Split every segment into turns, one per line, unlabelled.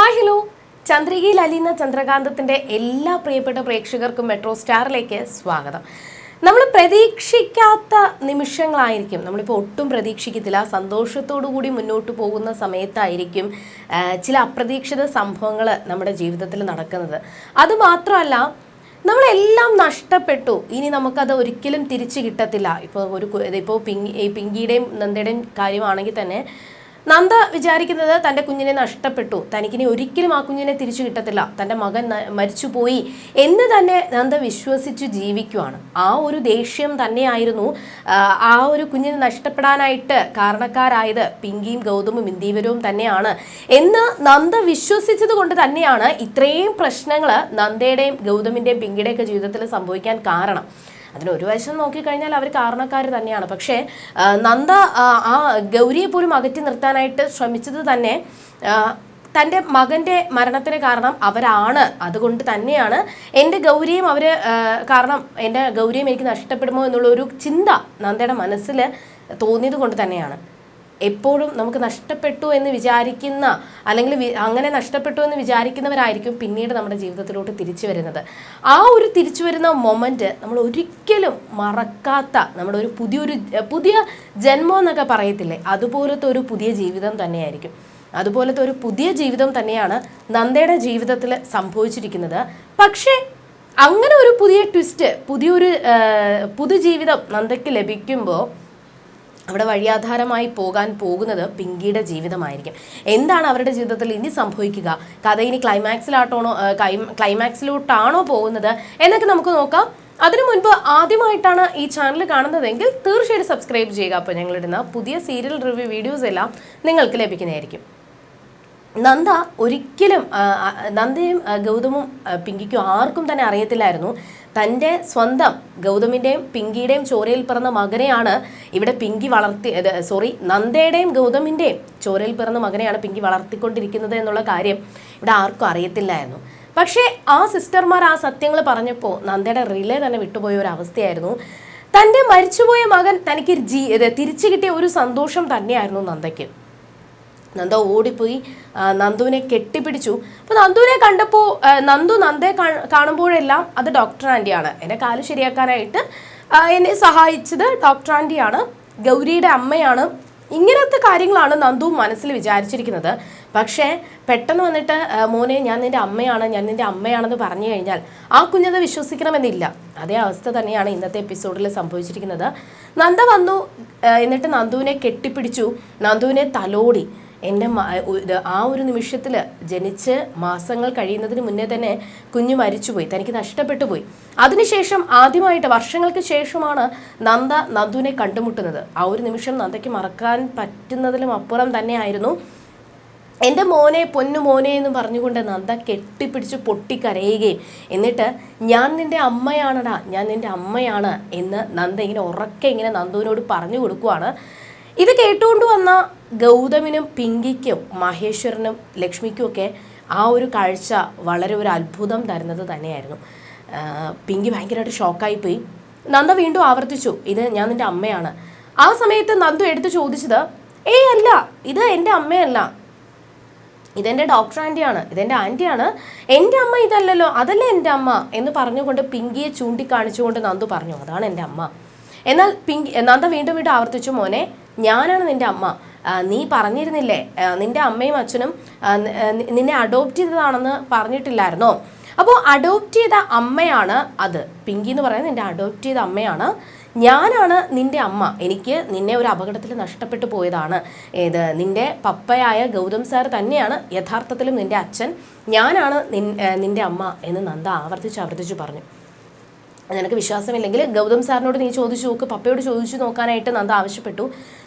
Hi hello. ചന്ദ്രികയിൽ അലിയുന്ന ചന്ദ്രകാന്തത്തിന്റെ എല്ലാ പ്രിയപ്പെട്ട പ്രേക്ഷകർക്കും മെട്രോ സ്റ്റാറിലേക്ക് സ്വാഗതം. നമ്മൾ പ്രതീക്ഷിക്കാത്ത നിമിഷങ്ങളായിരിക്കും. നമ്മളിപ്പോൾ ഒട്ടും പ്രതീക്ഷിക്കത്തില്ല. സന്തോഷത്തോടു കൂടി മുന്നോട്ട് പോകുന്ന സമയത്തായിരിക്കും ചില അപ്രതീക്ഷിത സംഭവങ്ങൾ നമ്മുടെ ജീവിതത്തിൽ നടക്കുന്നത്. അതുമാത്രമല്ല നമ്മളെല്ലാം നഷ്ടപ്പെട്ടു. ഇനി നമുക്കത് ഒരിക്കലും തിരിച്ചു കിട്ടത്തില്ല. ഇപ്പോൾ ഒരു ഇപ്പോൾ പിങ്കി പിങ്കിയുടെയും നന്ദയുടെയും കാര്യമാണെങ്കിൽ തന്നെ നന്ദ വിചാരിക്കുന്നത് തന്റെ കുഞ്ഞിനെ നഷ്ടപ്പെട്ടു. തനിക്കിനി ഒരിക്കലും ആ കുഞ്ഞിനെ തിരിച്ചു കിട്ടത്തില്ല. തന്റെ മകൻ മരിച്ചുപോയി എന്ന് തന്നെ നന്ദ വിശ്വസിച്ച് ജീവിക്കുവാണ്. ആ ഒരു ദേഷ്യം തന്നെയായിരുന്നു ആ, ഒരു കുഞ്ഞിനെ നഷ്ടപ്പെടാനായിട്ട് കാരണക്കാരായത് പിങ്കിയും ഗൗതമും ഇന്ദീവരവും തന്നെയാണ് എന്ന് നന്ദ വിശ്വസിച്ചത് കൊണ്ട് തന്നെയാണ് ഇത്രയും പ്രശ്നങ്ങൾ നന്ദയുടെയും ഗൗതമിന്റെയും പിങ്കിയുടെയൊക്കെ ജീവിതത്തിൽ സംഭവിക്കാൻ കാരണം. അതിന് ഒരു വശം നോക്കിക്കഴിഞ്ഞാൽ അവർ കാരണക്കാർ തന്നെയാണ്. പക്ഷേ നന്ദ ആ, ഗൗരിയെ പോലും അകറ്റി നിർത്താനായിട്ട് ശ്രമിച്ചത് തന്നെ തന്റെ മകന്റെ മരണത്തിന് കാരണം അവരാണ്. അതുകൊണ്ട് തന്നെയാണ് എന്റെ ഗൗരിയും അവർ കാരണം എന്റെ ഗൗരിയും എനിക്ക് നഷ്ടപ്പെടുമോ എന്നുള്ള ഒരു ചിന്ത നന്ദയുടെ മനസ്സിൽ തോന്നിയത് കൊണ്ട് തന്നെയാണ്. എപ്പോഴും നമുക്ക് നഷ്ടപ്പെട്ടു എന്ന് വിചാരിക്കുന്ന അല്ലെങ്കിൽ അങ്ങനെ നഷ്ടപ്പെട്ടു എന്ന് വിചാരിക്കുന്നവരായിരിക്കും പിന്നീട് നമ്മുടെ ജീവിതത്തിലോട്ട് തിരിച്ചു വരുന്നത്. ആ ഒരു തിരിച്ചു വരുന്ന മൊമെന്റ് നമ്മൾ ഒരിക്കലും മറക്കാത്ത നമ്മുടെ ഒരു പുതിയൊരു പുതിയ ജന്മം എന്നൊക്കെ പറയത്തില്ലേ? അതുപോലത്തെ ഒരു പുതിയ ജീവിതം തന്നെയായിരിക്കും. അതുപോലത്തെ ഒരു പുതിയ ജീവിതം തന്നെയാണ് നന്ദയുടെ ജീവിതത്തിൽ സംഭവിച്ചിരിക്കുന്നത്. പക്ഷേ അങ്ങനെ ഒരു പുതിയ ട്വിസ്റ്റ് പുതിയൊരു പുതുജീവിതം നന്ദയ്ക്ക് ലഭിക്കുമ്പോൾ അവിടെ വഴിയാധാരമായി പോകാൻ പോകുന്നത് പിങ്കിയുടെ ജീവിതമായിരിക്കും. എന്താണ് അവരുടെ ജീവിതത്തിൽ ഇനി സംഭവിക്കുക? കഥ ഇനി ക്ലൈമാക്സിലാട്ടോണോ ക്ലൈമാക്സിലോട്ടാണോ പോകുന്നത് എന്നൊക്കെ നമുക്ക് നോക്കാം. അതിനു മുൻപ് ആദ്യമായിട്ടാണ് ഈ ചാനൽ കാണുന്നതെങ്കിൽ തീർച്ചയായിട്ടും സബ്സ്ക്രൈബ് ചെയ്യുക. അപ്പോൾ ഞങ്ങളിടുന്ന പുതിയ സീരിയൽ റിവ്യൂ വീഡിയോസ് എല്ലാം നിങ്ങൾക്ക് ലഭിക്കുന്നതായിരിക്കും. നന്ദ ഒരിക്കലും നന്ദയും ഗൗതമും പിങ്കിക്കും ആർക്കും തന്നെ അറിയത്തില്ലായിരുന്നു. തന്റെ സ്വന്തം ഗൗതമിന്റെയും പിങ്കിയുടെയും ചോരയിൽ പിറന്ന മകനെയാണ് ഇവിടെ പിങ്കി വളർത്തി സോറി നന്ദയുടെയും ഗൗതമിന്റെയും ചോരയിൽ പിറന്ന മകനെയാണ് പിങ്കി വളർത്തിക്കൊണ്ടിരിക്കുന്നത് എന്നുള്ള കാര്യം ഇവിടെ ആർക്കും അറിയത്തില്ലായിരുന്നു. പക്ഷേ ആ സിസ്റ്റർമാർ ആ സത്യങ്ങൾ പറഞ്ഞപ്പോൾ നന്ദയുടെ റിലേ തന്നെ വിട്ടുപോയ ഒരു അവസ്ഥയായിരുന്നു. തന്റെ മരിച്ചുപോയ മകൻ തനിക്ക് ജീ തിരിച്ചു കിട്ടിയ ഒരു സന്തോഷം തന്നെയായിരുന്നു നന്ദയ്ക്ക്. നന്ദ ഓടിപ്പോയി. നന്ദുവിനെ കെട്ടിപ്പിടിച്ചു. അപ്പോൾ നന്ദുവിനെ കണ്ടപ്പോൾ നന്ദു നന്ദയെ കാണുമ്പോഴെല്ലാം അത് ഡോക്ടർ ആന്റിയാണ് എന്നെ കാൽ ശരിയാക്കാനായിട്ട് എന്നെ സഹായിച്ചത് ഡോക്ടർ ആന്റിയാണ് ഗൗരിയുടെ അമ്മയാണ്. ഇങ്ങനത്തെ കാര്യങ്ങളാണ് നന്ദു മനസ്സിൽ വിചാരിച്ചിരിക്കുന്നത്. പക്ഷേ പെട്ടെന്ന് വന്നിട്ട് മോനെ ഞാൻ നിന്റെ അമ്മയാണ് ഞാൻ നിന്റെ അമ്മയാണെന്ന് പറഞ്ഞു കഴിഞ്ഞാൽ ആ കുഞ്ഞത് വിശ്വസിക്കണമെന്നില്ല. അതേ അവസ്ഥ തന്നെയാണ് ഇന്നത്തെ എപ്പിസോഡിൽ സംഭവിച്ചിരിക്കുന്നത്. നന്ദ വന്നു എന്നിട്ട് നന്ദുവിനെ കെട്ടിപ്പിടിച്ചു. നന്ദുവിനെ തലോടി. എന്റെ ആ ഒരു നിമിഷത്തിൽ ജനിച്ച് മാസങ്ങൾ കഴിയുന്നതിന് മുന്നേ തന്നെ കുഞ്ഞു മരിച്ചുപോയി. തനിക്ക് നഷ്ടപ്പെട്ടു പോയി അതിനുശേഷം ആദ്യമായിട്ട് വർഷങ്ങൾക്ക് ശേഷമാണ് നന്ദ നന്ദുവിനെ കണ്ടുമുട്ടുന്നത്. ആ ഒരു നിമിഷം നന്ദയ്ക്ക് മറക്കാൻ പറ്റുന്നതിലും അപ്പുറം തന്നെയായിരുന്നു. എന്റെ മോനെ പൊന്നു മോനെ എന്ന് പറഞ്ഞുകൊണ്ട് നന്ദ കെട്ടിപ്പിടിച്ച് പൊട്ടിക്കരയുകയും. എന്നിട്ട് ഞാൻ നിന്റെ അമ്മയാണടാ ഞാൻ നിന്റെ അമ്മയാണ് എന്ന് നന്ദ ഇങ്ങനെ ഉറക്കെ ഇങ്ങനെ നന്ദുവിനോട് പറഞ്ഞു കൊടുക്കുവാണ്. ഇത് കേട്ടുകൊണ്ട് വന്ന ഗൗതമിനും പിങ്കിക്കും മഹേശ്വരനും ലക്ഷ്മിക്കും ഒക്കെ ആ ഒരു കാഴ്ച വളരെ ഒരു അത്ഭുതം തരുന്നത് തന്നെയായിരുന്നു. പിങ്കി ഭയങ്കരമായിട്ട് ഷോക്കായിപ്പോയി നന്ദ വീണ്ടും ആവർത്തിച്ചു ഇത് ഞാൻ നിന്റെ അമ്മയാണ്. ആ സമയത്ത് നന്ദു എടുത്തു ചോദിച്ചത് ഏയ് അല്ല ഇത് എന്റെ അമ്മയല്ല. ഇതെന്റെ ഡോക്ടർ ആന്റിയാണ് ഇതെന്റെ ആന്റിയാണ്. എന്റെ അമ്മ ഇതല്ലല്ലോ അതല്ല എന്റെ അമ്മ? എന്ന് പറഞ്ഞുകൊണ്ട് പിങ്കിയെ ചൂണ്ടിക്കാണിച്ചുകൊണ്ട് നന്ദു പറഞ്ഞു അതാണ് എന്റെ അമ്മ. എന്നാൽ പിങ്കി നന്ദ വീണ്ടും വീണ്ടും ആവർത്തിച്ചു മോനെ ഞാനാണ് നിന്റെ അമ്മ. നീ പറഞ്ഞിരുന്നില്ലേ നിന്റെ അമ്മയും അച്ഛനും നിന്നെ അഡോപ്റ്റ് ചെയ്തതാണെന്ന് പറഞ്ഞിട്ടില്ലായിരുന്നോ? അപ്പോൾ അഡോപ്റ്റ് ചെയ്ത അമ്മയാണ് അത്. പിങ്കി എന്ന് പറയുന്നത് നിന്റെ അഡോപ്റ്റ് ചെയ്ത അമ്മയാണ്. ഞാനാണ് നിന്റെ അമ്മ. എനിക്ക് നിന്നെ ഒരു അപകടത്തിൽ നഷ്ടപ്പെട്ടു പോയതാണ്. ഏത് നിന്റെ പപ്പയായ ഗൗതം സാർ തന്നെയാണ് യഥാർത്ഥത്തിലും നിന്റെ അച്ഛൻ. ഞാനാണ് നിൻ നിന്റെ അമ്മ എന്ന് നന്ദ ആവർത്തിച്ച് ആവർത്തിച്ച് പറഞ്ഞു. നിനക്ക് വിശ്വാസമില്ലെങ്കിൽ ഗൗതം സാറിനോട് നീ ചോദിച്ചു നോക്ക് പപ്പയോട് ചോദിച്ചു നോക്കാനായിട്ട് നന്ദ ആവശ്യപ്പെട്ടു.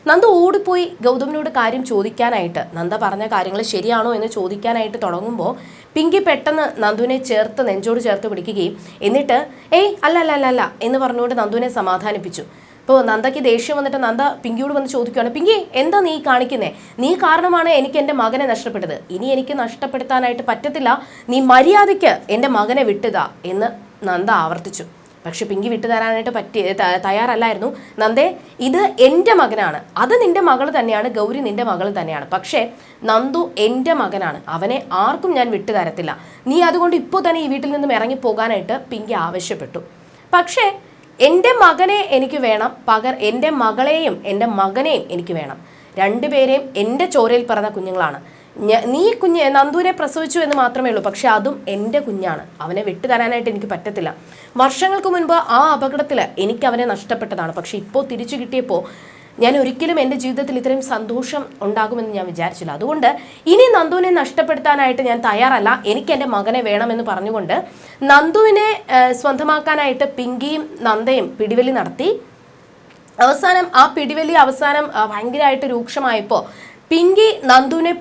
നന്ദ ഓടിപ്പോയി ഗൗതമിനോട് കാര്യം ചോദിക്കാനായിട്ട്. നന്ദ പറഞ്ഞ കാര്യങ്ങൾ ശരിയാണോ എന്ന് ചോദിക്കാനായിട്ട് തുടങ്ങുമ്പോൾ പിങ്കി പെട്ടെന്ന് നന്ദുവിനെ ചേർത്ത് നെഞ്ചോട് ചേർത്ത് പിടിക്കുകയും എന്നിട്ട് ഏയ് അല്ല അല്ല അല്ല അല്ല എന്ന് പറഞ്ഞുകൊണ്ട് നന്ദുവിനെ സമാധാനിപ്പിച്ചു. ഇപ്പോൾ നന്ദയ്ക്ക് ദേഷ്യം വന്നിട്ട് നന്ദ പിങ്കിയോട് വന്ന് ചോദിക്കുകയാണ് പിങ്കി എന്താ നീ കാണിക്കുന്നേ? നീ കാരണമാണ് എനിക്ക് എന്റെ മകനെ നഷ്ടപ്പെട്ടത്. ഇനി എനിക്ക് നഷ്ടപ്പെടുത്താനായിട്ട് പറ്റത്തില്ല. നീ മര്യാദയ്ക്ക് എന്റെ മകനെ വിട്ടുക എന്ന് നന്ദ ആവർത്തിച്ചു. പക്ഷെ പിങ്കി വിട്ടുതരാനായിട്ട് പറ്റി ത- തയ്യാറല്ലായിരുന്നു. നന്ദേ ഇത് എന്റെ മകനാണ്. അത് നിന്റെ മകൾ തന്നെയാണ് ഗൗരി നിന്റെ മകൾ തന്നെയാണ്. പക്ഷേ നന്ദു എന്റെ മകനാണ്. അവനെ ആർക്കും ഞാൻ വിട്ടു തരത്തില്ല നീ അതുകൊണ്ട് ഇപ്പോൾ തന്നെ ഈ വീട്ടിൽ നിന്നും ഇറങ്ങി പോകാനായിട്ട് പിങ്കി ആവശ്യപ്പെട്ടു. പക്ഷേ എന്റെ മകനെ എനിക്ക് വേണം. പകർ എന്റെ മകളെയും എന്റെ മകനെയും എനിക്ക് വേണം. രണ്ടുപേരെയും എന്റെ ചോരയിൽ പിറന്ന കുഞ്ഞുങ്ങളാണ്. നീ കുഞ്ഞ് നന്ദുവിനെ പ്രസവിച്ചു എന്ന് മാത്രമേ ഉള്ളൂ. പക്ഷെ അതും എന്റെ കുഞ്ഞാണ്. അവനെ വിട്ടുതരാനായിട്ട് എനിക്ക് പറ്റത്തില്ല. വർഷങ്ങൾക്ക് മുൻപ് ആ അപകടത്തിൽ എനിക്ക് അവനെ നഷ്ടപ്പെട്ടതാണ്. പക്ഷെ ഇപ്പോൾ തിരിച്ചു കിട്ടിയപ്പോൾ ഞാൻ ഒരിക്കലും എന്റെ ജീവിതത്തിൽ ഇത്രയും സന്തോഷം ഉണ്ടാകുമെന്ന് ഞാൻ വിചാരിച്ചില്ല. അതുകൊണ്ട് ഇനി നന്ദുവിനെ നഷ്ടപ്പെടുത്താനായിട്ട് ഞാൻ തയ്യാറല്ല. എനിക്ക് എന്റെ മകനെ വേണമെന്ന് പറഞ്ഞുകൊണ്ട് നന്ദുവിനെ സ്വന്തമാക്കാനായിട്ട് പിങ്കിയും നന്ദയും പിടിവലി നടത്തി. അവസാനം ആ പിടിവലി അവസാനം ഭയങ്കരമായിട്ട് രൂക്ഷമായപ്പോൾ പിങ്കി നന്ദുവിനെ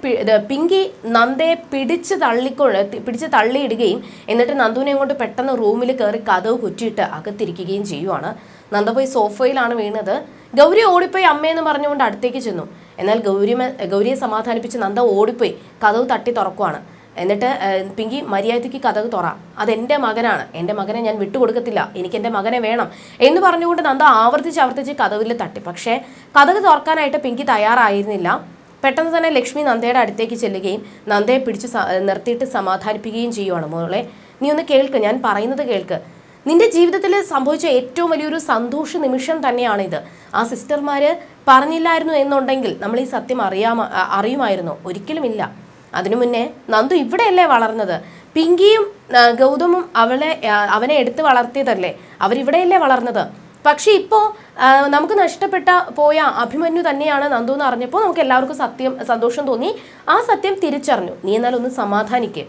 പിങ്കി നന്ദയെ പിടിച്ച് തള്ളിക്കൊണ്ട് പിടിച്ച് തള്ളിയിടുകയും എന്നിട്ട് നന്ദുവിനെ കൊണ്ട് പെട്ടെന്ന് റൂമിൽ കയറി കഥവ് കുറ്റിയിട്ട് അകത്തിരിക്കുകയും ചെയ്യുവാണ്. നന്ദ പോയി സോഫയിലാണ് വീണത്. ഗൗരി ഓടിപ്പോയി അമ്മയെന്ന് പറഞ്ഞുകൊണ്ട് അടുത്തേക്ക് ചെന്നു. എന്നാൽ ഗൗരി ഗൗരിയെ സമാധാനിപ്പിച്ച് നന്ദ ഓടിപ്പോയി കഥവ് തട്ടി തുറക്കുവാണ്. എന്നിട്ട് പിങ്കി മര്യാദയ്ക്ക് കഥക് തുറ. അതെന്റെ മകനാണ്. എന്റെ മകനെ ഞാൻ വിട്ടുകൊടുക്കത്തില്ല. എനിക്ക് എന്റെ മകനെ വേണം എന്ന് പറഞ്ഞുകൊണ്ട് നന്ദ ആവർത്തിച്ച് ആവർത്തിച്ച് കഥവിൽ തട്ടി. പക്ഷേ കഥക് തുറക്കാനായിട്ട് പിങ്കി തയ്യാറായിരുന്നില്ല. പെട്ടെന്ന് തന്നെ ലക്ഷ്മി നന്ദയുടെ അടുത്തേക്ക് ചെല്ലുകയും നന്ദയെ പിടിച്ച് നിർത്തിയിട്ട് സമാധാനിപ്പിക്കുകയും ചെയ്യുവാണ്. മോളെ നീ ഒന്ന് കേൾക്ക് ഞാൻ പറയുന്നത് കേൾക്ക്. നിന്റെ ജീവിതത്തിൽ സംഭവിച്ച ഏറ്റവും വലിയൊരു സന്തോഷ നിമിഷം തന്നെയാണിത് ആ സിസ്റ്റർമാർ പറഞ്ഞില്ലായിരുന്നു എന്നുണ്ടെങ്കിൽ നമ്മൾ ഈ സത്യം അറിയാ അറിയുമായിരുന്നു. ഒരിക്കലും ഇല്ല അതിനു മുന്നേ നന്ദു ഇവിടെയല്ലേ വളർന്നത്? പിങ്കിയും ഗൗതമും അവളെ അവനെ എടുത്ത് വളർത്തിയതല്ലേ? അവരിവിടെയല്ലേ വളർന്നത്? പക്ഷേ ഇപ്പോൾ നമുക്ക് നഷ്ടപ്പെട്ട പോയ അഭിമന്യു തന്നെയാണ് നന്ദു എന്ന് അറിഞ്ഞപ്പോൾ നമുക്ക് എല്ലാവർക്കും സത്യം സന്തോഷം തോന്നി. ആ സത്യം തിരിച്ചറിഞ്ഞു. നീ എന്നാൽ ഒന്ന് സമാധാനിക്കേ.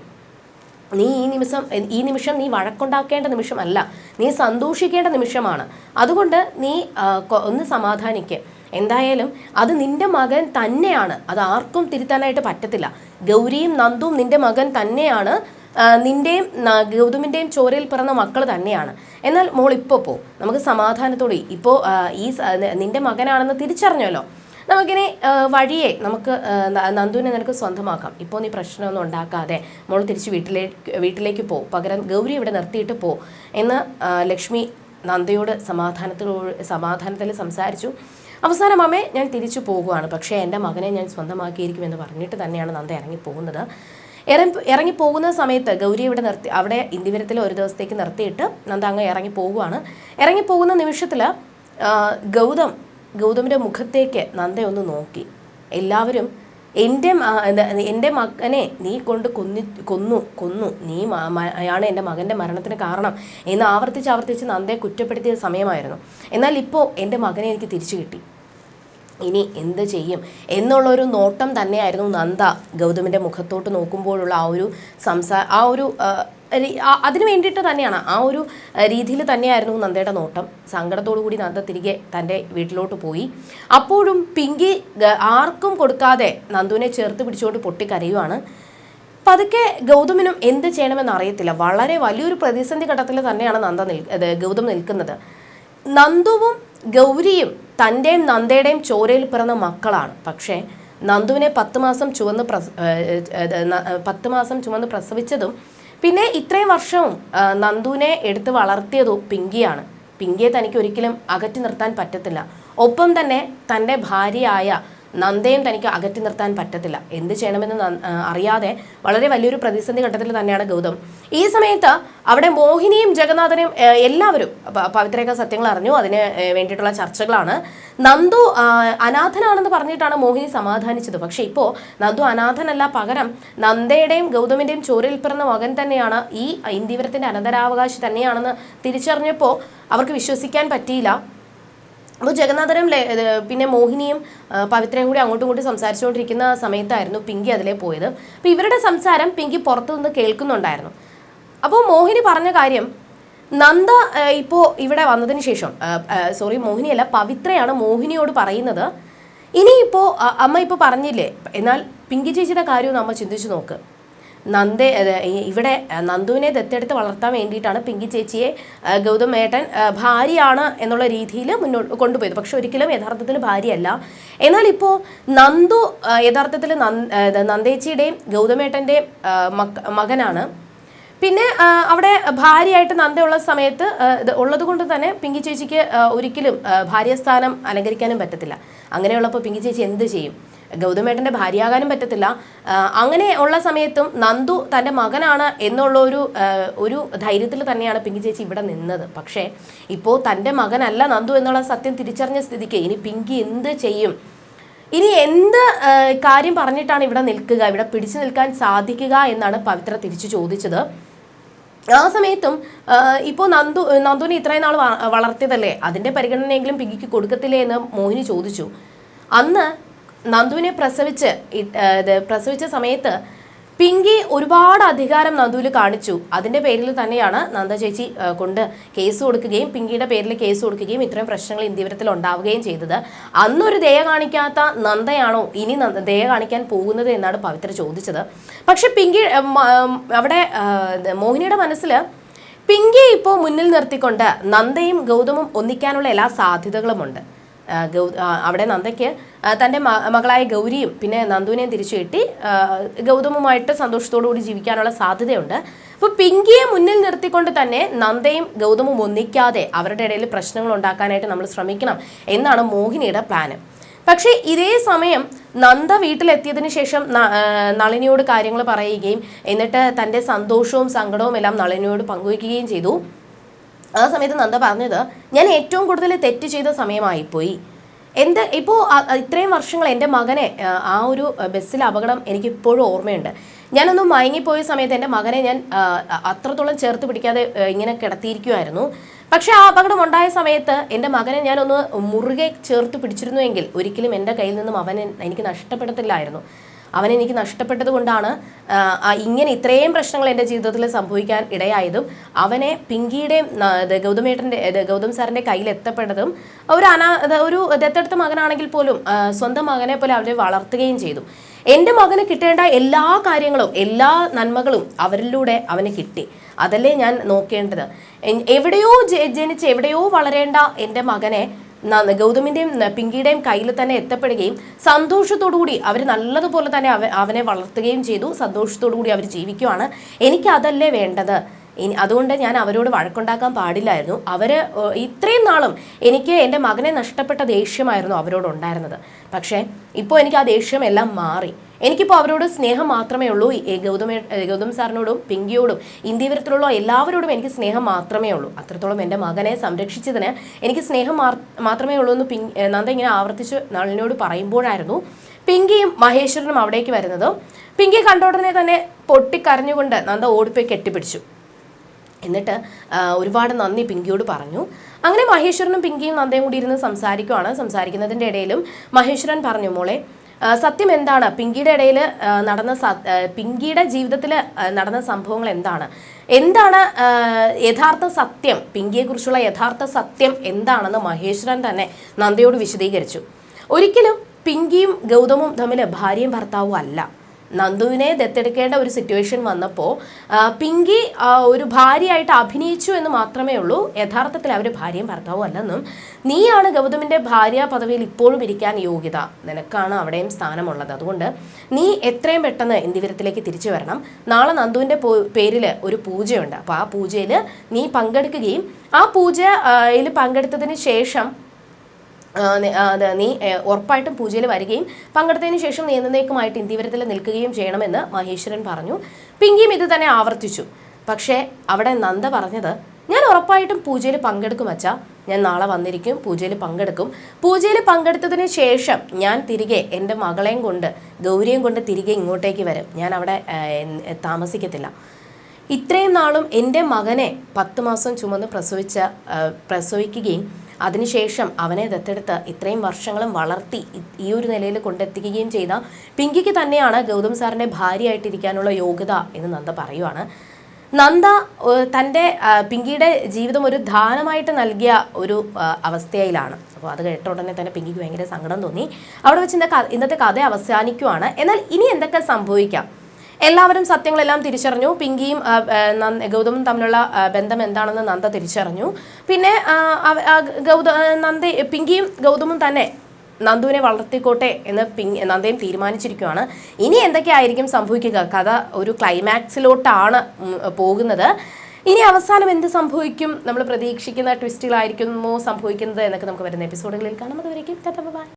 നീ ഈ നിമിഷം ഈ നിമിഷം നീ വഴക്കുണ്ടാക്കേണ്ട നിമിഷമല്ല. നീ സന്തോഷിക്കേണ്ട നിമിഷമാണ്. അതുകൊണ്ട് നീ ഒന്ന് സമാധാനിക്കേ. എന്തായാലും അത് നിന്റെ മകൻ തന്നെയാണ്. അത് ആർക്കും തിരുത്താനായിട്ട് പറ്റത്തില്ല. ഗൗരിയും നന്ദും നിന്റെ മകൻ തന്നെയാണ്. നിന്റെയും ഗൗതമിന്റെയും ചോരയിൽ പിറന്ന മക്കൾ തന്നെയാണ്. എന്നാൽ മോൾ ഇപ്പോൾ പോ. നമുക്ക് സമാധാനത്തോടെ ഇപ്പോൾ ഈ നിന്റെ മകനാണെന്ന് തിരിച്ചറിഞ്ഞല്ലോ. നമുക്കിനി വഴിയെ നമുക്ക് നന്ദുവിനെ നിനക്ക് സ്വന്തമാക്കാം. ഇപ്പോൾ നീ പ്രശ്നമൊന്നും ഉണ്ടാക്കാതെ മോൾ തിരിച്ച് വീട്ടിലേക്ക് വീട്ടിലേക്ക് പോ. പകരം ഗൗരി ഇവിടെ നിർത്തിയിട്ട് പോ എന്ന് ലക്ഷ്മി നന്ദയോട് സമാധാനത്തിലോ സമാധാനത്തിൽ സംസാരിച്ചു. അവസാനം അമ്മേ ഞാൻ തിരിച്ചു പോകുവാണ്. പക്ഷേ എന്റെ മകനെ ഞാൻ സ്വന്തമാക്കിയിരിക്കുമെന്ന് പറഞ്ഞിട്ട് തന്നെയാണ് നന്ദ ഇറങ്ങി പോകുന്നത്. ഇറങ്ങി പോകുന്ന സമയത്ത് ഗൗരി ഇവിടെ നിർത്തി അവിടെ ഇന്ദിവരത്തിൽ ഒരു ദിവസത്തേക്ക് നിർത്തിയിട്ട് നന്ദ അങ്ങ് ഇറങ്ങി പോകുവാണ് ഇറങ്ങി പോകുന്ന നിമിഷത്തിൽ ഗൗതം ഗൗതമിന്റെ മുഖത്തേക്ക് നന്ദ ഒന്ന് നോക്കി. എല്ലാവരും എന്റെ എന്റെ മകനെ നീ കൊണ്ട് കൊന്നി കൊന്നു കൊന്നു. നീ ആണ് എന്റെ മകന്റെ മരണത്തിന് കാരണം എന്ന് ആവർത്തിച്ച് ആവർത്തിച്ച് നന്ദയെ കുറ്റപ്പെടുത്തിയ സമയമായിരുന്നു. എന്നാൽ ഇപ്പോൾ എന്റെ മകനെ എനിക്ക് തിരിച്ചു കിട്ടി. ഇനി എന്ത് ചെയ്യും എന്നുള്ളൊരു നോട്ടം തന്നെയായിരുന്നു നന്ദ ഗൗതമിന്റെ മുഖത്തോട്ട് നോക്കുമ്പോഴുള്ള ആ ഒരു സംസാ ആ ഒരു അതിനു വേണ്ടിയിട്ട് തന്നെയാണ്. ആ ഒരു രീതിയിൽ തന്നെയായിരുന്നു നന്ദയുടെ നോട്ടം. സങ്കടത്തോടു കൂടി നന്ദ തിരികെ തന്റെ വീട്ടിലോട്ട് പോയി. അപ്പോഴും പിങ്കി ആർക്കും കൊടുക്കാതെ നന്ദുവിനെ ചേർത്ത് പിടിച്ചുകൊണ്ട് പൊട്ടിക്കരയുവാണ്. പതുക്കെ ഗൗതമിനും എന്ത് ചെയ്യണമെന്ന് അറിയത്തില്ല. വളരെ വലിയൊരു പ്രതിസന്ധി ഘട്ടത്തിൽ തന്നെയാണ് നന്ദ നിൽ ഗൗതം നിൽക്കുന്നത്. നന്ദുവും ഗൗരിയും തന്റെയും നന്ദയുടെയും ചോരയിൽ പിറന്ന മക്കളാണ്. പക്ഷേ നന്ദുവിനെ പത്ത് മാസം ചുവന്ന് പ്രസ പത്ത് മാസം ചുവന്ന് പ്രസവിച്ചതും പിന്നെ ഇത്രയും വർഷവും നന്ദുവിനെ എടുത്ത് വളർത്തിയതും പിങ്കിയാണ്. പിങ്കിയെ തനിക്ക് ഒരിക്കലും അകറ്റി നിർത്താൻ പറ്റത്തില്ല. ഒപ്പം തന്നെ തന്റെ ഭാര്യയായ നന്ദയും തനിക്ക് അകറ്റി നിർത്താൻ പറ്റത്തില്ല. എന്ത് ചെയ്യണമെന്ന് അറിയാതെ വളരെ വലിയൊരു പ്രതിസന്ധി ഘട്ടത്തിൽ തന്നെയാണ് ഗൗതം. ഈ സമയത്ത് അവിടെ മോഹിനിയും ജഗന്നാഥനും എല്ലാവരും പവിത്രയൊക്കെ സത്യങ്ങൾ അറിഞ്ഞു. അതിന് വേണ്ടിയിട്ടുള്ള ചർച്ചകളാണ്. നന്ദു അനാഥനാണെന്ന് പറഞ്ഞിട്ടാണ് മോഹിനി സമാധാനിച്ചത്. പക്ഷേ ഇപ്പോൾ നന്ദു അനാഥനല്ല പകരം നന്ദയുടെയും ഗൗതമിന്റെയും ചോരയിൽ പിറന്ന മകൻ തന്നെയാണ് ഈ ഇന്ദിവരത്തിന്റെ അനന്തരാവകാശി തന്നെയാണെന്ന് തിരിച്ചറിഞ്ഞപ്പോൾ അവർക്ക് വിശ്വസിക്കാൻ പറ്റിയില്ല. അപ്പോൾ ജഗന്നാഥനും പിന്നെ മോഹിനിയും പവിത്രയും കൂടി അങ്ങോട്ടും ഇങ്ങോട്ടും സംസാരിച്ചുകൊണ്ടിരിക്കുന്ന സമയത്തായിരുന്നു പിങ്കി അതിലേ പോയത്. അപ്പോൾ ഇവരുടെ സംസാരം പിങ്കി പുറത്തുനിന്ന് കേൾക്കുന്നുണ്ടായിരുന്നു. അപ്പോൾ മോഹിനി പറഞ്ഞ കാര്യം നന്ദ ഇപ്പോൾ ഇവിടെ വന്നതിന് ശേഷം സോറി മോഹിനിയല്ല പവിത്രയാണ് മോഹിനിയോട് പറയുന്നത്. ഇനിയിപ്പോൾ അമ്മ ഇപ്പോൾ പറഞ്ഞില്ലേ എന്നാൽ പിങ്കി ചേച്ചിയുടെ കാര്യവും അമ്മ ചിന്തിച്ചു നോക്ക്. നന്ദെ ഇവിടെ നന്ദുവിനെ ദത്തെടുത്ത് വളർത്താൻ വേണ്ടിയിട്ടാണ് പിങ്കി ചേച്ചിയെ ഗൗതം ഏട്ടൻ ഭാര്യയാണ് എന്നുള്ള രീതിയിൽ മുന്നോട്ട് കൊണ്ടുപോയത്. പക്ഷെ ഒരിക്കലും യഥാർത്ഥത്തിൽ ഭാര്യയല്ല. എന്നാൽ ഇപ്പോൾ നന്ദു യഥാർത്ഥത്തിൽ നന്ദേച്ചിയുടെയും ഗൗതമേട്ടന്റെയും മകനാണ്. പിന്നെ അവിടെ ഭാര്യയായിട്ട് നന്ദയുള്ള സമയത്ത് ഉള്ളത് കൊണ്ട് തന്നെ പിങ്കി ചേച്ചിക്ക് ഒരിക്കലും ഭാര്യസ്ഥാനം അലങ്കരിക്കാനും പറ്റത്തില്ല. അങ്ങനെയുള്ളപ്പോൾ പിങ്കി ചേച്ചി എന്ത് ചെയ്യും? ഗൗതമേട്ടന്റെ ഭാര്യയാകാനും പറ്റത്തില്ല. അങ്ങനെ ഉള്ള സമയത്തും നന്ദു തന്റെ മകനാണ് എന്നുള്ള ഒരു ഒരു ധൈര്യത്തിൽ തന്നെയാണ് പിങ്കി ചേച്ചി ഇവിടെ നിന്നത്. പക്ഷേ ഇപ്പോൾ തന്റെ മകനല്ല നന്ദു എന്നുള്ള സത്യം തിരിച്ചറിഞ്ഞ സ്ഥിതിക്ക് ഇനി പിങ്കി എന്ത് ചെയ്യും? ഇനി എന്ത് കാര്യം പറഞ്ഞിട്ടാണ് ഇവിടെ നിൽക്കുക? ഇവിടെ പിടിച്ചു നിൽക്കാൻ സാധിക്കുക എന്നാണ് പവിത്ര തിരിച്ചു ചോദിച്ചത്. ആ സമയത്തും ഇപ്പോൾ നന്ദു നന്ദുവിനെ ഇത്രയും നാൾ വളർത്തിയതല്ലേ? അതിന്റെ പരിഗണനയെങ്കിലും പിങ്കിക്ക് കൊടുക്കത്തില്ലേ എന്ന് മോഹിനി ചോദിച്ചു. അന്ന് നന്ദുവിനെ പ്രസവിച്ച് പ്രസവിച്ച സമയത്ത് പിങ്കി ഒരുപാട് അധികാരം നന്ദുവിൽ കാണിച്ചു. അതിന്റെ പേരിൽ തന്നെയാണ് നന്ദ ചേച്ചി കൊണ്ട് കേസ് കൊടുക്കുകയും പിങ്കിയുടെ പേരിൽ കേസ് കൊടുക്കുകയും ഇത്രയും പ്രശ്നങ്ങൾ ഇന്ത്യവരത്തിൽ ഉണ്ടാവുകയും ചെയ്തത്. അന്നൊരു ദയ കാണിക്കാത്ത നന്ദയാണോ ഇനി ദയ കാണിക്കാൻ പോകുന്നത് എന്നാണ് പവിത്ര ചോദിച്ചത്. പക്ഷെ പിങ്കി അവിടെ മോഹിനിയുടെ മനസ്സിൽ പിങ്കിയെ ഇപ്പോൾ മുന്നിൽ നിർത്തിക്കൊണ്ട് നന്ദയും ഗൗതമും ഒന്നിക്കാനുള്ള എല്ലാ സാധ്യതകളുമുണ്ട്. ഗൗ അവിടെ നന്ദയ്ക്ക് തന്റെ മകളായ ഗൗരിയും പിന്നെ നന്ദുവിനെയും തിരിച്ചു കിട്ടി ഗൗതമുമായിട്ട് സന്തോഷത്തോടു കൂടി ജീവിക്കാനുള്ള സാധ്യതയുണ്ട്. അപ്പോൾ പിങ്കിയെ മുന്നിൽ നിർത്തിക്കൊണ്ട് തന്നെ നന്ദയും ഗൗതമും ഒന്നിക്കാതെ അവരുടെ ഇടയിൽ പ്രശ്നങ്ങൾ ഉണ്ടാക്കാനായിട്ട് നമ്മൾ ശ്രമിക്കണം എന്നാണ് മോഹിനിയുടെ പ്ലാന്. പക്ഷേ ഇതേ സമയം നന്ദ വീട്ടിലെത്തിയതിനു ശേഷം നളിനിയോട് കാര്യങ്ങൾ പറയുകയും എന്നിട്ട് തന്റെ സന്തോഷവും സങ്കടവും എല്ലാം നളിനിയോട് പങ്കുവയ്ക്കുകയും ചെയ്തു. ആ സമയത്ത് നന്ദ പറഞ്ഞത് ഞാൻ ഏറ്റവും കൂടുതൽ തെറ്റ് ചെയ്ത സമയമായിപ്പോയി. എന്ത് ഇപ്പോൾ ഇത്രയും വർഷങ്ങൾ എന്റെ മകനെ ആ, ഒരു ബസ്സിലെ അപകടം എനിക്ക് ഇപ്പോഴും ഓർമ്മയുണ്ട്. ഞാനൊന്ന് മയങ്ങിപ്പോയ സമയത്ത് എന്റെ മകനെ ഞാൻ അത്രത്തോളം ചേർത്ത് പിടിക്കാതെ ഇങ്ങനെ കിടത്തിയിരിക്കുമായിരുന്നു പക്ഷേ ആ അപകടം ഉണ്ടായ സമയത്ത് എന്റെ മകനെ ഞാനൊന്ന് മുറുകെ ചേർത്ത് പിടിച്ചിരുന്നുവെങ്കിൽ ഒരിക്കലും എന്റെ കയ്യിൽ നിന്നും അവനെ എനിക്ക് നഷ്ടപ്പെടത്തില്ലായിരുന്നു. അവൻ എനിക്ക് നഷ്ടപ്പെട്ടത് കൊണ്ടാണ് ഇങ്ങനെ ഇത്രയും പ്രശ്നങ്ങൾ എന്റെ ജീവിതത്തിൽ സംഭവിക്കാൻ ഇടയായതും അവനെ പിങ്കിയുടെയും ഗൗതമേട്ടന്റെ ഗൗതം സാറിന്റെ കയ്യിൽ എത്തപ്പെട്ടതും ഒരു അനാ ഒരു ദത്തെടുത്ത മകനാണെങ്കിൽ പോലും സ്വന്തം മകനെ പോലെ അവരെ വളർത്തുകയും ചെയ്തു. എന്റെ മകന് കിട്ടേണ്ട എല്ലാ കാര്യങ്ങളും എല്ലാ നന്മകളും അവരിലൂടെ അവന് കിട്ടി. അതല്ലേ ഞാൻ നോക്കേണ്ടത്. എവിടെയോ ജനിച്ച് എവിടെയോ വളരേണ്ട എന്റെ മകനെ ന- പിങ്കിയുടെയും കയ്യിൽ തന്നെ എത്തപ്പെടുകയും സന്തോഷത്തോടു കൂടി അവർ നല്ലതുപോലെ തന്നെ അവ അവനെ വളർത്തുകയും ചെയ്തു. സന്തോഷത്തോടു കൂടി അവർ ജീവിക്കുവാണ്. എനിക്ക് അതല്ലേ വേണ്ടത് അതുകൊണ്ട് ഞാൻ അവരോട് വഴക്കുണ്ടാക്കാൻ പാടില്ലായിരുന്നു. അവർ ഇത്രയും നാളും എനിക്ക് എന്റെ മകനെ നഷ്ടപ്പെട്ട ദേഷ്യമായിരുന്നു അവരോട് ഉണ്ടായിരുന്നത് പക്ഷേ ഇപ്പോൾ എനിക്ക് ആ ദേഷ്യം എല്ലാം മാറി. എനിക്കിപ്പോൾ അവരോട് സ്നേഹം മാത്രമേ ഉള്ളൂ. ഗൗതമ ഗൗതം സാറിനോടും പിങ്കിയോടും ഇന്ത്യവരത്തിലുള്ള എല്ലാവരോടും എനിക്ക് സ്നേഹം മാത്രമേ ഉള്ളൂ. അത്രത്തോളം എന്റെ മകനെ സംരക്ഷിച്ചതിന് എനിക്ക് സ്നേഹം മാത്രമേ ഉള്ളൂ എന്ന് പിങ് നന്ദ ഇങ്ങനെ ആവർത്തിച്ച് നളിനോട് പറയുമ്പോഴായിരുന്നു പിങ്കിയും മഹേശ്വരനും അവിടേക്ക് വരുന്നത്. പിങ്കി കണ്ട ഉടനെ തന്നെ പൊട്ടിക്കരഞ്ഞുകൊണ്ട് നന്ദ ഓടിപ്പോയി കെട്ടിപ്പിടിച്ചു. എന്നിട്ട് ഒരുപാട് നന്ദി പിങ്കിയോട് പറഞ്ഞു. അങ്ങനെ മഹേശ്വരനും പിങ്കിയും നന്ദയും കൂടി ഇരുന്ന് സംസാരിക്കുവാണ്. സംസാരിക്കുന്നതിന്റെ ഇടയിലും മഹേശ്വരൻ പറഞ്ഞു മോളെ സത്യം എന്താണ്? പിങ്കിയുടെ ഇടയിൽ നടന്ന പിങ്കിയുടെ ജീവിതത്തിൽ നടന്ന സംഭവങ്ങൾ എന്താണ്? എന്താണ് യഥാർത്ഥ സത്യം? പിങ്കിയെക്കുറിച്ചുള്ള യഥാർത്ഥ സത്യം എന്താണെന്ന് മഹേശ്വരൻ തന്നെ നന്ദയോട് വിശദീകരിച്ചു. ഒരിക്കലും പിങ്കിയും ഗൗതമും തമ്മിൽ ഭാര്യയും ഭർത്താവും അല്ല. നന്ദുവിനെ ദത്തെടുക്കേണ്ട ഒരു സിറ്റുവേഷൻ വന്നപ്പോൾ പിങ്കി ഒരു ഭാര്യയായിട്ട് അഭിനയിച്ചു എന്ന് മാത്രമേ ഉള്ളൂ. യഥാർത്ഥത്തിൽ അവർ ഭാര്യയും ഭർത്താവും അല്ലെന്നും നീയാണ് ഗൗതമിന്റെ ഭാര്യ പദവിയിൽ ഇപ്പോഴും ഇരിക്കാൻ യോഗ്യത. നിനക്കാണ് അവിടെയും സ്ഥാനമുള്ളത്. അതുകൊണ്ട് നീ എത്രയും പെട്ടെന്ന് ഇന്ദിവരത്തിലേക്ക് തിരിച്ചു വരണം. നാളെ നന്ദുവിന്റെ പേരിൽ ഒരു പൂജയുണ്ട്. അപ്പോൾ ആ പൂജയിൽ നീ പങ്കെടുക്കുകയും ആ പൂജയിൽ പങ്കെടുത്തതിന് ശേഷം നി- ഉറപ്പായിട്ടും പൂജയിൽ വരികയും പങ്കെടുത്തതിന് ശേഷം നിയന്ത്രണേക്കുമായിട്ട് ഇന്ത്യവരത്തിൽ നിൽക്കുകയും ചെയ്യണമെന്ന് മഹേശ്വരൻ പറഞ്ഞു. പിങ്കിയും ഇത് തന്നെ ആവർത്തിച്ചു. പക്ഷേ അവിടെ നന്ദ പറഞ്ഞത് ഞാൻ ഉറപ്പായിട്ടും പൂജയിൽ പങ്കെടുക്കും അച്ഛ. ഞാൻ നാളെ വന്നിരിക്കും പൂജയിൽ പങ്കെടുക്കും. പൂജയിൽ പങ്കെടുത്തതിന് ശേഷം ഞാൻ തിരികെ എന്റെ മകളെയും കൊണ്ട് ഗൗരിയും കൊണ്ട് തിരികെ ഇങ്ങോട്ടേക്ക് വരും. ഞാൻ അവിടെ താമസിക്കത്തില്ല. ഇത്രയും നാളും എന്റെ മകനെ പത്ത് മാസം ചുമന്ന് പ്രസവിച്ച പ്രസവിക്കുകയും അതിനുശേഷം അവനെ ദത്തെടുത്ത് ഇത്രയും വർഷങ്ങളും വളർത്തി ഈ ഒരു നിലയിൽ കൊണ്ടെത്തിക്കുകയും ചെയ്ത പിങ്കിക്ക് തന്നെയാണ് ഗൗതം സാറിന്റെ ഭാര്യയായിട്ടിരിക്കാനുള്ള യോഗ്യത എന്ന് നന്ദ പറയുവാണ്. നന്ദ തന്റെ പിങ്കിയുടെ ജീവിതം ഒരു ദാനമായിട്ട് നൽകിയ ഒരു അവസ്ഥയിലാണ്. അപ്പോൾ അത് കേട്ട ഉടനെ തന്നെ പിങ്കിക്ക് ഭയങ്കര സങ്കടം തോന്നി. അവിടെ വെച്ച് ഇന്ന ഇന്നത്തെ കഥ അവസാനിക്കുവാണ്. എന്നാൽ ഇനി എന്തൊക്കെ സംഭവിക്കാം? എല്ലാവരും സത്യങ്ങളെല്ലാം തിരിച്ചറിഞ്ഞു. പിങ്കിയും ഗൗതമും തമ്മിലുള്ള ബന്ധം എന്താണെന്ന് നന്ദ തിരിച്ചറിഞ്ഞു. പിന്നെ ഗൗത നന്ദ പിങ്കിയും ഗൗതമും തന്നെ നന്ദുവിനെ വളർത്തിക്കോട്ടെ എന്ന് പിങ് നന്ദയും തീരുമാനിച്ചിരിക്കുകയാണ് ഇനി എന്തൊക്കെയായിരിക്കും സംഭവിക്കുക? കഥ ഒരു ക്ലൈമാക്സിലോട്ടാണ് പോകുന്നത്. ഇനി അവസാനം എന്ത് സംഭവിക്കും? നമ്മൾ പ്രതീക്ഷിക്കുന്ന ട്വിസ്റ്റുകളായിരിക്കുമോ സംഭവിക്കുന്നത് എന്നൊക്കെ നമുക്ക് വരുന്ന എപ്പിസോഡുകളിൽ കാണാം. അതുവരേക്കും ബൈ.